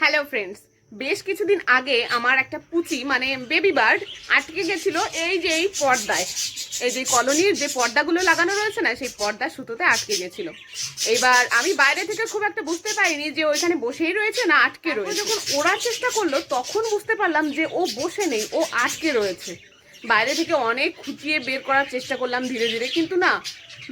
Hello friends বেশ কিছুদিন আগে আমার একটা পুচি মানে বেবি বার্ড আটকে গেছিল এই যে এই পর্দায়। এই যে কলোনির যে পর্দাগুলো লাগানো রয়েছে না সেই পর্দা সুতোতে আটকে গেছিল। এবার আমি বাইরে থেকে খুব একটা বুঝতে পারিনি যে ওইখানে বসেই রয়েছে না আটকে রয়েছে। যখন ওড়ার চেষ্টা করল তখন বুঝতে পারলাম যে ও বসে নেই ও আটকে রয়েছে। বাইরে থেকে অনেক খুঁটিয়ে বের করার চেষ্টা করলাম ধীরে ধীরে কিন্তু না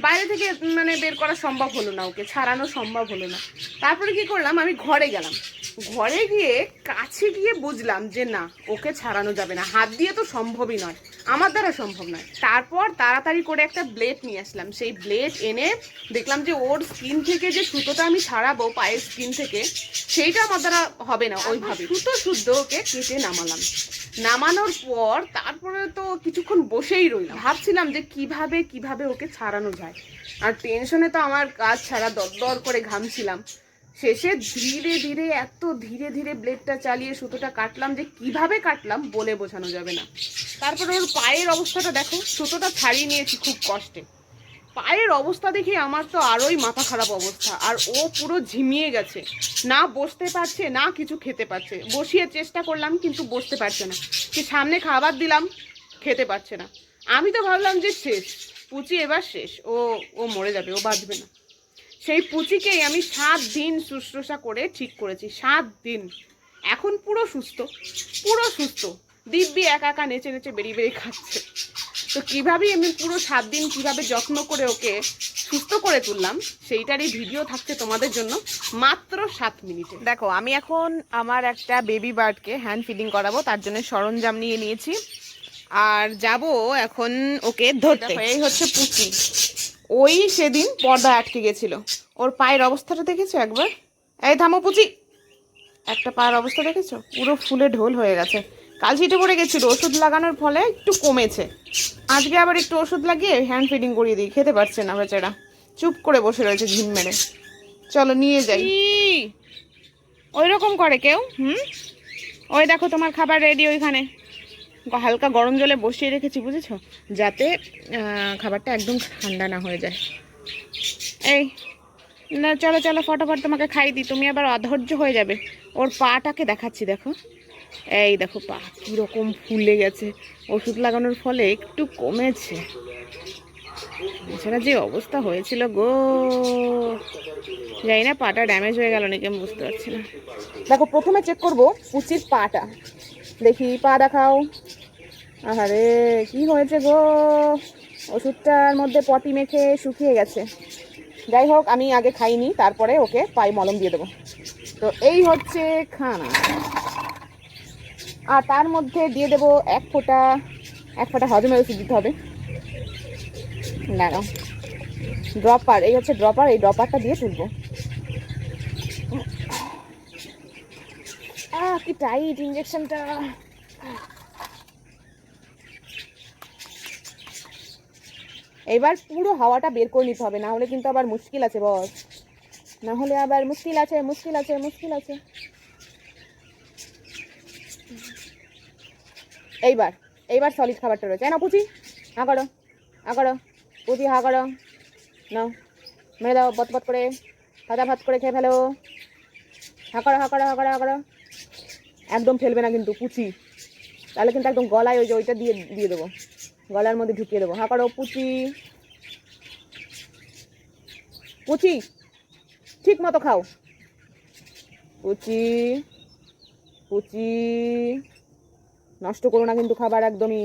বাইরে থেকে মানে বের করা সম্ভব হলো না ওকে ছাড়ানো সম্ভব হলো না। তারপরে কি করলাম আমি ঘরে গেলাম। ঘরে গিয়ে কাছে গিয়ে বুঝলাম যে না ওকে ছাড়ানো যাবে না। হাত দিয়ে তো সম্ভবই নয়। আমার দ্বারা সম্ভব নয়। তারপর তাড়াতাড়ি করে একটা ব্লেড নিয়ে আসলাম। সেই ব্লেড এনে দেখলাম যে ওর স্কিন থেকে যে সুতোটা আমি ছাড়াবো পায়ের স্কিন থেকে সেইটা আমার দ্বারা হবে না ওইভাবে। সুতো শুদ্ধ ওকে কেটে নামালাম। নামানোর পর তারপরে তো কিছুক্ষণ বসেই রইলাম। ভাবছিলাম যে কীভাবে কীভাবে ওকে ছাড়ানো যায়। আর টেনশনে তো আমার কাজ ছাড়া দর দর করে ঘামছিলাম। শেষে ধীরে ধীরে এত ধীরে ধীরে ব্লেডটা চালিয়ে সুতোটা কাটলাম যে কীভাবে কাটলাম বলে বোঝানো যাবে না। তারপরে ওর পায়ের অবস্থাটা দেখো, সুতোটা ছাড়িয়ে নিয়েছি খুব কষ্টে। পায়ের অবস্থা দেখে আমার তো আরোই মাথা খারাপ অবস্থা, আর ও পুরো ঝিমিয়ে গেছে। না বসতে পারছে, না কিছু খেতে পারছে। বসিয়ে চেষ্টা করলাম, কিন্তু বসতে পারছে না। যে সামনে খাবার দিলাম, খেতে পারছে না। আমি তো ভাবলাম যে শেষ, পুচি এবার শেষ, ও ও মরে যাবে, ও বাঁচবে না। সেই পুচিকেই আমি সাত দিন শুশ্রূষা করে ঠিক করেছি সাত দিন। এখন পুরো সুস্থ পুরো সুস্থ। দিব্যি একা একা নেচে নেচে বেরিয়ে বেরিয়ে খাচ্ছে। তো কীভাবে আমি পুরো সাত দিন কীভাবে যত্ন করে ওকে সুস্থ করে তুললাম সেইটারই ভিডিও থাকছে তোমাদের জন্য মাত্র সাত মিনিটে। দেখো আমি এখন আমার একটা বেবি বার্ডকে হ্যান্ড ফিডিং করাবো তার জন্য সরঞ্জাম নিয়ে নিয়েছি। আর যাব এখন ওকে ধরতে। এই হচ্ছে পুচি ওই সেদিন পর্দা আটকে গেছিল। ওর পায়ের অবস্থাটা দেখেছ একবার? এই থামো পুচি। একটা পায়ের অবস্থা দেখেছ? পুরো ফুলে ঢোল হয়ে গেছে। কাল ছিটে পড়ে গেছিল, ওষুধ লাগানোর ফলে একটু কমেছে। আজকে আবার একটু ওষুধ লাগিয়ে হ্যান্ড ফিডিং করিয়ে দিই, খেতে পারছে না বেচারা। চুপ করে বসে রয়েছে ঝিম মেরে। চলো নিয়ে যাই। ওই রকম করে কেউ, হুম? ওই দেখো তোমার খাবার রেডি ওইখানে। হালকা গরম জলে বসিয়ে রেখেছি, বুঝেছ? যাতে খাবারটা একদম ঠান্ডা না হয়ে যায়। এই, না, চলো চলো, ফটাফট তোমাকে খাই দিই। তুমি আবার অধৈর্য হয়ে যাবে। ওর পাটাকে দেখাচ্ছি, দেখো। এই দেখো পা, কীরকম ফুলে গেছে। ওষুধ লাগানোর ফলে একটু কমেছে। এছাড়া যে অবস্থা হয়েছিল গো। জানি না, পাটা ড্যামেজ হয়ে গেল নাকি আমি বুঝতে পারছি না। দেখো, প্রথমে চেক করব পুচির পাটা। দেখি পা দেখাও। আহারে, কি হয়েছে গো? ওষুধটার মধ্যে পটি মেখে শুকিয়ে গেছে। যাই হোক, আমি আগে খাইনি, তারপরে ওকে পায়ে মলম দিয়ে দেবো। তো এই হচ্ছে খানা। আর তার মধ্যে দিয়ে দেবো এক ফোঁটা এক ফোঁটা হজমের ওষুধ দিতে হবে। দাঁড়াও। ড্রপার, এই হচ্ছে ড্রপার, এই ড্রপারটা দিয়ে তুলবো। কি টাইট ইঞ্জেকশনটা এবার পুরো হাওয়াটা বের করে নিতে হবে না হলে কিন্তু আবার মুশকিল আছে বস। না হলে আবার মুশকিল আছে মুশকিল আছে মুশকিল আছে। এইবার এইবার সলিড খাবারটা রয়েছে। না পুচি, হা করো হা করো, পুচি হা করো। মেরে দাও, বত বত করে। ভাজা ভাত করে খেয়ে ফেলো। হা করো হা করো হা করো হা করো। একদম ফেলবে না কিন্তু, পুচি। তাহলে কিন্তু একদম গলায় ওই যে ওইটা দিয়ে দিয়ে দেবো। গলার মধ্যে ঢুকিয়ে দেবো। হা করো, পুচি। পুচি, ঠিক মতো খাও। পুচি পুচি। নষ্ট করো না কিন্তু খাবার একদমই।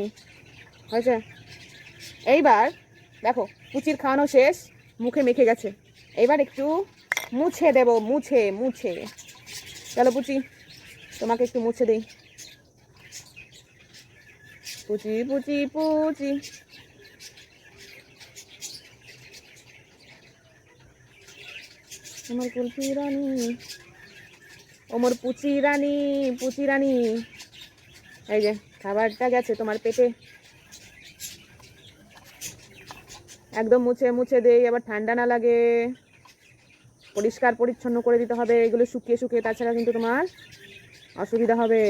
হয়েছে? এইবার, দেখো, পুচির খাওয়ানো শেষ, মুখে মেখে গেছে। এইবার একটু মুছে দেব, মুছে মুছে। চলো, পুচি। তোমাকে একটু মুছে দিই। পুচি পুচি পুচি। আমার কুলফি রানী, ওমর পুচি রানী পুচি রানী। এই যে, খাবারটা গেছে তোমার পেটে। একদম মুছে মুছে দেই, আবার ঠান্ডা না লাগে। পরিষ্কার, পরিচ্ছন্ন করে দিতে হবে, এগুলো শুকিয়ে শুকিয়ে, তাছাড়া কিন্তু তোমার অসুবিধা হবে।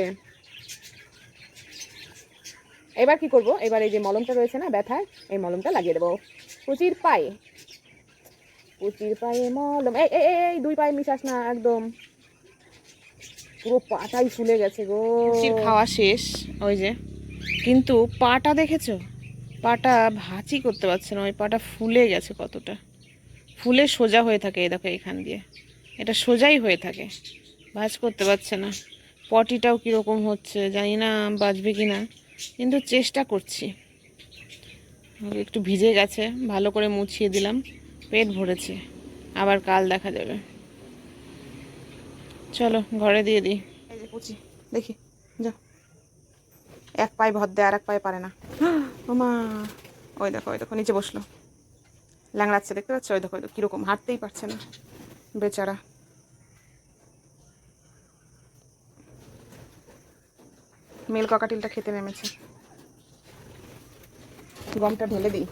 এবার কি করব? এবার এই যে মলমটা রয়েছে না ব্যথায় এই মলমটা লাগিয়ে দেবো। কুচির পায়ে। কুচির পায়ে মলম। এই এই দুই পায়ে মিশাস না, একদম। পুরো পাটাই ফুলে গেছে গো। খাওয়া শেষ, ওই যে। কিন্তু পাটা দেখেছ? পাটা ভাঁচি করতে পারছে না, ওই পাটা ফুলে গেছে কতটা। ফুলে সোজা হয়ে থাকে, এই দেখো এখান দিয়ে। এটা সোজাই হয়ে থাকে। ভাঁজ করতে পারছে না। পটিটাও কীরকম হচ্ছে, জানি না বাঁচবে কি না কিন্তু চেষ্টা করছি। একটু ভিজে গেছে, ভালো করে মুছিয়ে দিলাম, পেট ভরেছে, আবার কাল দেখা যাবে। চলো, ঘরে দিয়ে দিই। পুচি দেখি, যা। এক পায়ে ভর দেয় আর এক পায়ে পারে না। ওমা ওই দেখো ওই দেখো, নিচে বসল। ল্যাংড়াচ্ছে, দেখতে পাচ্ছ? ওই দেখো ওই দেখো, কীরকম, হাঁটতেই পারছে না। বেচারা। মেল ককাটিলটা খেতে নেমেছে। গমটা ঢেলে দিই।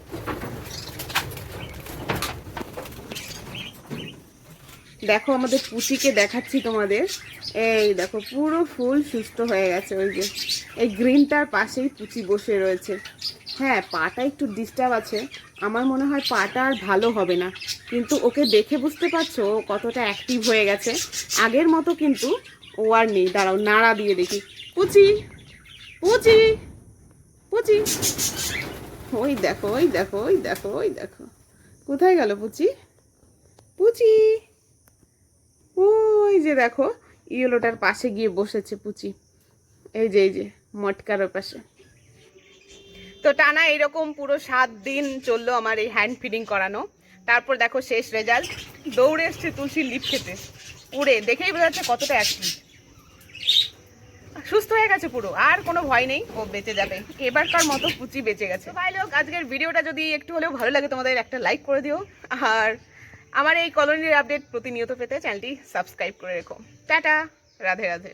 দেখো আমাদের পুচিকে দেখাচ্ছি তোমাদের। এই দেখো, পুরো ফুল সুস্থ হয়ে গেছে ওই যে। এই গ্রিনটার পাশেই পুচি বসে রয়েছে। হ্যাঁ পাটা একটু ডিস্টার্ব আছে। আমার মনে হয় পাটা আর ভালো হবে না। কিন্তু ওকে দেখে বুঝতে পারছ, ও কতটা অ্যাক্টিভ হয়ে গেছে। আগের মতো কিন্তু ও আর নেই। দাঁড়াও, নাড়া দিয়ে দেখি। পুচি! পুচি পুচি ওই দেখো ওই দেখো ওই দেখো ওই দেখো। কোথায় গেল পুচি পুচি ওই যে দেখো, ইয়েলোটার পাশে গিয়ে বসেছে পুচি এই যে এই যে, মটকার পাশে। তো টানা এরকম পুরো সাত দিন চলল আমার এই হ্যান্ড ফিডিং করানো। তারপর দেখো শেষ রেজাল্ট দৌড়ে এসছে তুলসীর লিপ খেতে। উড়ে, দেখেই বোঝা যাচ্ছে কতটা অ্যাক্টিভ সুস্থ হয়ে গেছে পুরো, আর কোনো ভয় নেই, ও বেঁচে যাবে। এবারকার মতো পুচি বেঁচে গেছে। ভাই লোক, আজকের ভিডিওটা যদি একটু হলেও ভালো লাগে, তোমাদের একটা লাইক করে দিও। আর আমার এই কলোনির আপডেট প্রতিনিয়ত পেতে চ্যানেলটি সাবস্ক্রাইব করে রেখো। টাটা, রাধে রাধে।